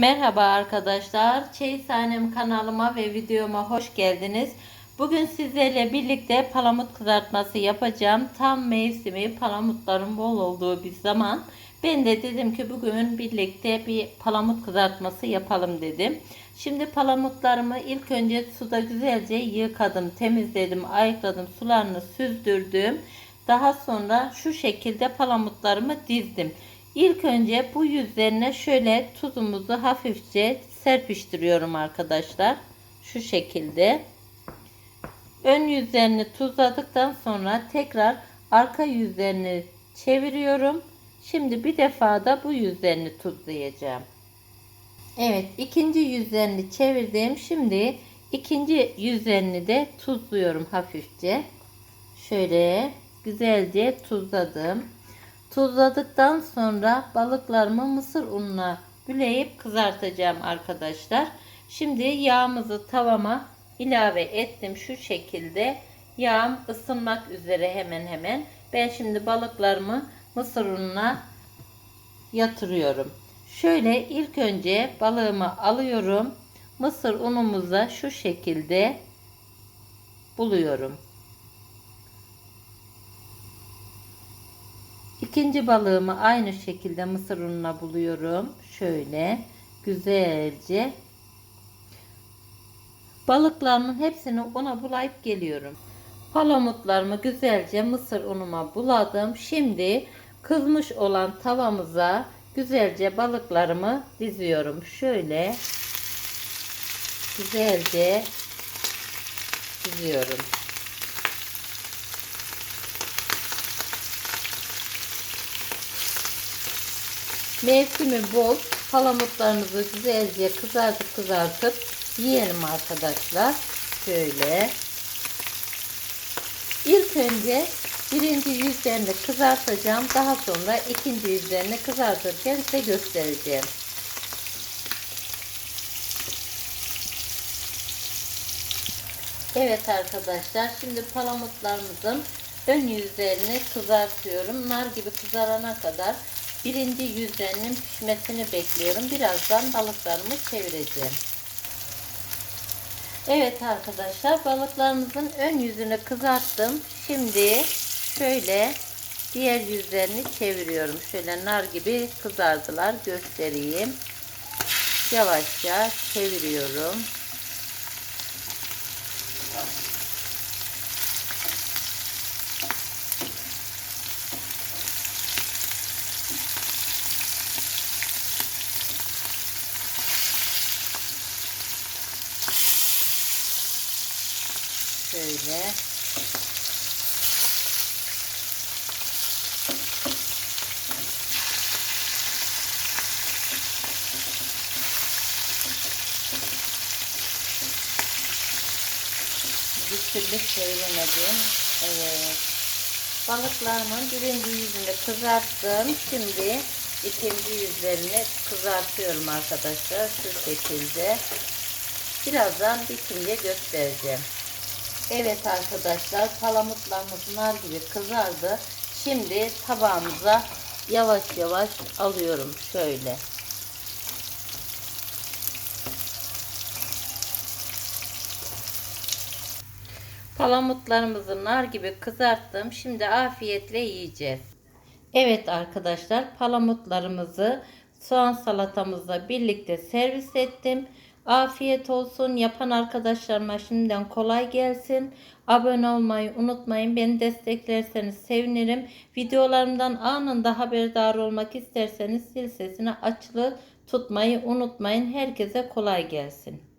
Merhaba arkadaşlar. Çeyizhanem kanalıma ve videoma hoş geldiniz. Bugün sizlerle birlikte palamut kızartması yapacağım. Tam mevsimi palamutların bol olduğu bir zaman. Ben de dedim ki bugün birlikte bir palamut kızartması yapalım dedim. Şimdi palamutlarımı ilk önce suda güzelce yıkadım, temizledim, ayıkladım, sularını süzdürdüm. Daha sonra şu şekilde palamutlarımı dizdim. İlk önce bu yüzlerine şöyle tuzumuzu hafifçe serpiştiriyorum arkadaşlar. Şu şekilde. Ön yüzlerini tuzladıktan sonra tekrar arka yüzlerini çeviriyorum. Şimdi bir defa da bu yüzlerini tuzlayacağım. Evet ikinci yüzlerini çevirdim. Şimdi ikinci yüzlerini de tuzluyorum hafifçe. Şöyle güzelce tuzladım. Tuzladıktan sonra balıklarımı mısır ununa büleyip kızartacağım arkadaşlar. Şimdi yağımızı tavama ilave ettim şu şekilde. Yağım ısınmak üzere hemen hemen. Ben şimdi balıklarımı mısır ununa yatırıyorum. Şöyle ilk önce balığımı alıyorum. Mısır unumuza şu şekilde buluyorum. İkinci balığımı aynı şekilde mısır ununa buluyorum. Şöyle güzelce balıklarımın hepsini una bulayıp geliyorum. Palamutlarımı güzelce mısır unuma buladım. Şimdi kızmış olan tavamıza güzelce balıklarımı diziyorum. Şöyle güzelce diziyorum. Mevsimi bol. Palamutlarımızı güzelce kızartıp kızartıp yiyelim arkadaşlar. Şöyle. İlk önce birinci yüzlerini kızartacağım. Daha sonra ikinci yüzlerini kızartırken size göstereceğim. Evet arkadaşlar şimdi palamutlarımızın ön yüzlerini kızartıyorum. Nar gibi kızarana kadar birinci yüzlerinin pişmesini bekliyorum. Birazdan balıklarımı çevireceğim. Evet arkadaşlar balıklarımızın ön yüzünü kızarttım. Şimdi şöyle diğer yüzlerini çeviriyorum. Şöyle nar gibi kızardılar göstereyim. Yavaşça çeviriyorum. Şöyle. Bir türlü çeviremedim. Evet. Balıklarımın birinci yüzünü kızarttım. Şimdi ikinci yüzlerini kızartıyorum arkadaşlar. Şu şekilde. Birazdan bitince göstereceğim. Evet arkadaşlar palamutlarımız nar gibi kızardı. Şimdi tabağımıza yavaş yavaş alıyorum şöyle. Palamutlarımızı nar gibi kızarttım. Şimdi afiyetle yiyeceğiz. Evet arkadaşlar palamutlarımızı soğan salatamızla birlikte servis ettim. Afiyet olsun. Yapan arkadaşlarıma şimdiden kolay gelsin. Abone olmayı unutmayın. Beni desteklerseniz sevinirim. Videolarımdan anında haberdar olmak isterseniz zil sesini açılı tutmayı unutmayın. Herkese kolay gelsin.